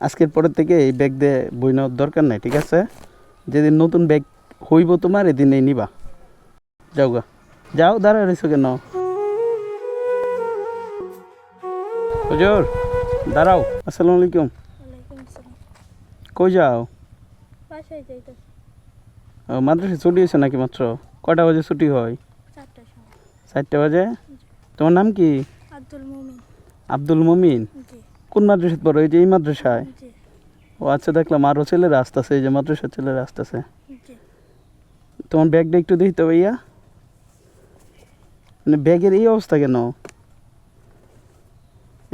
আজকের পরের থেকে এই ব্যাগ দিয়ে বই নেওয়ার দরকার নাই ঠিক আছে? যেদিন নতুন ব্যাগ হইব তোমার এদিন এই নিবা। যাও গা। যাও দাঁড়া রয়েছো কেন? হুজুর দাঁড়াও। আসসালামু আলাইকুম। কই যাও? মাদ্রাসা ছুটি হয়েছে নাকি মাত্র? কটা বাজে ছুটি হয়? চারটে বাজে? তোমার নাম কি? আব্দুল মুমিন। আব্দুল মমিন? কোন মাদ্রাসায় পড়ো? এই যে এই মাদ্রাসায়? ও আচ্ছা দেখলাম আরও ছেলেরা আসতেছে এই যে মাদ্রাসার ছেলেরা আসতেছে। তোমার ব্যাগটা একটু দিই তো ভাইয়া। মানে ব্যাগের এই অবস্থা কেন?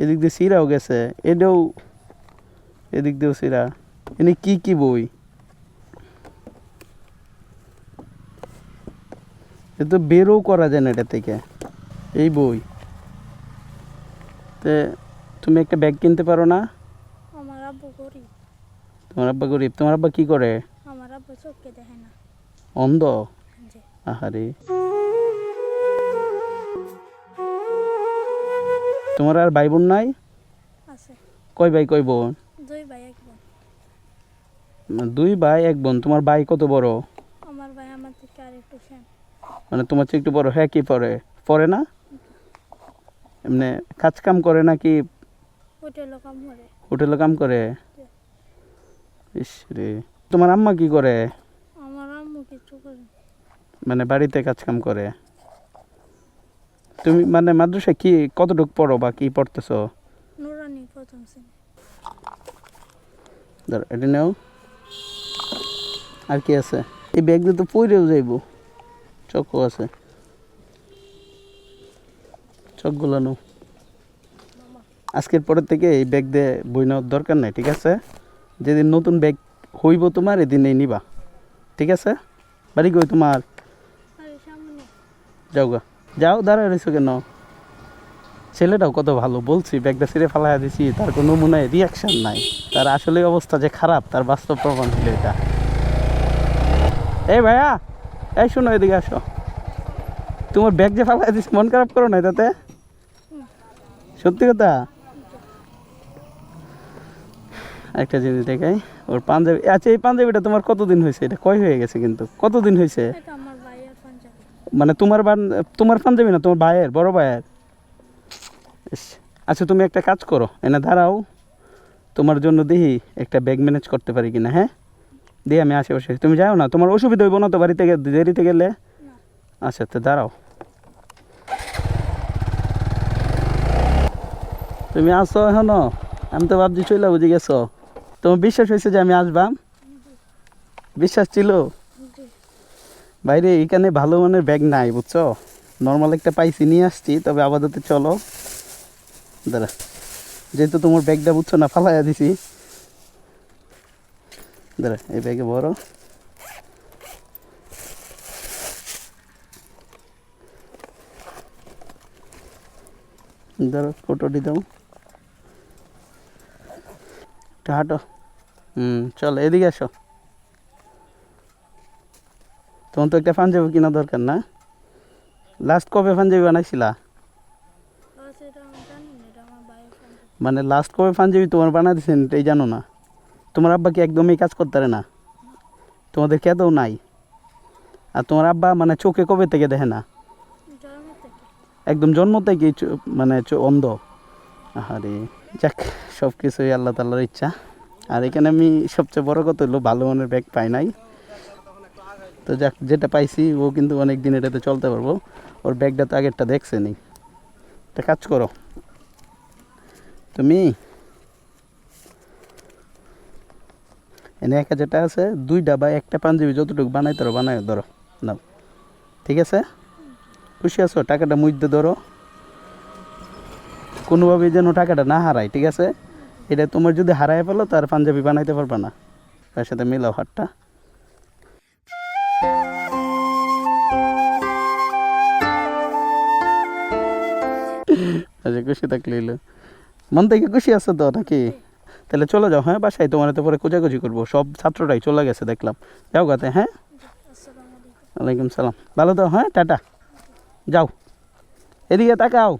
এদিক দিয়ে সিরাও গেছে এটাও এদিক দিয়েও সিরা। এনে কি কি বই? এ তো বেরও করা যায় না এটা থেকে এই বই। তে তুমি একটা ব্যাগ কিনতে পারো না? আমার আব্বু গরিব। তোমার আব্বা গরিব। তোমার আব্বা কি করে? আমার আব্বু চোখকে দেখে না। অন্ধ? আহারে। তোমার আর ভাই বোন নাই? আছে। কয় ভাই কয় বোন? দুই ভাই এক বোন। দুই ভাই এক বোন। তোমার ভাই কত বড়? আমার ভাই আমার থেকে আর একটু সেন মানে তোমার চেয়ে একটু বড়। হ্যাঁ কি পড়ে পড়ে না? এমনি কাজ কাম করে নাকি হোটেলে কাম করে। ইস রে। তোমার আম্মা কি করে? আমার আম্মু কিছু করে মানে বাড়িতে কাজ কাম করে? তুমি মানে মাদ্রাসায় কি কতটুকু পড়ো বা কি পড়তেছো? নুরানি প্রথম শ্রেণি। ধর এটা নেও। আর কি আছে? এই ব্যাগ দিয়ে তো পইরেও যাইব। চকও আছে। চকগুলো নো আজকের পরের থেকে এই ব্যাগ দিয়ে বই নেওয়ার দরকার নাই ঠিক আছে? যেদিন নতুন ব্যাগ হইব তোমার এদিনেই নিবা ঠিক আছে? বাড়ি কই তোমার? যাও গা। যাও দাঁড়া রয়েছো কেন? ছেলেটাও কত ভালো বলছি ব্যাগটা ছেড়ে ফেলাইয়া দিছি তার কোনো মনে হয় রিয়াকশন নাই। তার আসলে অবস্থা যে খারাপ তার বাস্তব প্রমাণ হলো এটা। এই ভাইয়া এই শোনো এদিকে আসো। তোমার ব্যাগ যে ফেলাই দিছি মন খারাপ করো না তাতে সত্যি কথা? একটা জিনিস দেখাই। ওর পাঞ্জাবি আচ্ছা এই পাঞ্জাবিটা তোমার কতদিন হয়েছে? এটা কয় হয়ে গেছে কিন্তু? কতদিন হয়েছে? মানে তোমার তোমার পাঞ্জাবি না তোমার ভাইয়ের বড় ভাইয়ের? আচ্ছা তুমি একটা কাজ করো এনে দাঁড়াও। তোমার জন্য দেখি একটা ব্যাগ ম্যানেজ করতে পারি কিনা হ্যাঁ? দিয়ে আমি আশেপাশে তুমি যাও না তোমার অসুবিধা হইব না তো বাড়িতে দেরিতে গেলে? আচ্ছা তো দাঁড়াও। তুমি আসো এখনও? আমি তো ভাবছি চলে বুঝে গেছো। তোমার বিশ্বাস হয়েছে যে আমি আসবাম? বিশ্বাস ছিল? বাইরে এখানে ভালো মানের ব্যাগ নাই, বুঝছ? নর্মাল একটা পাইছি, নিয়ে আসছি, তবে আপাতত চলো। দাঁড়া, যেহেতু তোমার ব্যাগটা বুঝছ না, ফালাইয়া দিছি। দাঁড়া, এই ব্যাগে বড় ধরো ফটোটি দাও। হাঁটো। হুম চলো এদিকে আসো। তোমার তো একটা পাঞ্জাবি কেনা দরকার না? লাস্ট কবে পাঞ্জাবি বানাইছিলা? মানে লাস্ট কবে পাঞ্জাবি তোমার বানা দিয়েছেন এটাই জানো না? তোমার আব্বা কি একদমই কাজ করতে পারে না? তোমাদের খেতেও নাই? আর তোমার আব্বা মানে চোখে কবে থেকে দেখে না? একদম জন্ম থেকেই চো- মানে অন্ধ। আরে যাক সব কিছুই আল্লাহ তাল্লার ইচ্ছা। আর এখানে আমি সবচেয়ে বড় কথা হলো ভালো মানের ব্যাগ পাই নাই। তো যাক, যেটা পাইছি, ও কিন্তু অনেক দিন এটাতে চলতে পারব। ওর ব্যাগটা তো আগেরটা দেখছে নি একটা কাজ করো। তুমি এনে এক যেটা আছে, দুইটা বা একটা পাঞ্জাবি যতটুকু বানাই ধরো বানাই ধরো, নাও। ঠিক আছে? খুশি আছো? টাকাটা মুইতে ধরো। কোনোভাবে যেন টাকাটা না হারায়, ঠিক আছে? এটা তোমার যদি হারায় ফেলো তার পাঞ্জাবি বানাইতে পারবে না। তার সাথে মিলাও হাতটা আচ্ছা খুশি থাকলে। মন থেকে খুশি আছে তো নাকি? তাহলে চলে যাও হ্যাঁ? বাসায় তোমার তো পরে খোঁজাখুঁজি করব। সব ছাত্রটাই চলে গেছে দেখলাম। যাও গাতে হ্যাঁ? ওয়ালাইকুম সালাম। ভালো তো হ্যাঁ? টাটা। যাও। এদিকে তাকাও।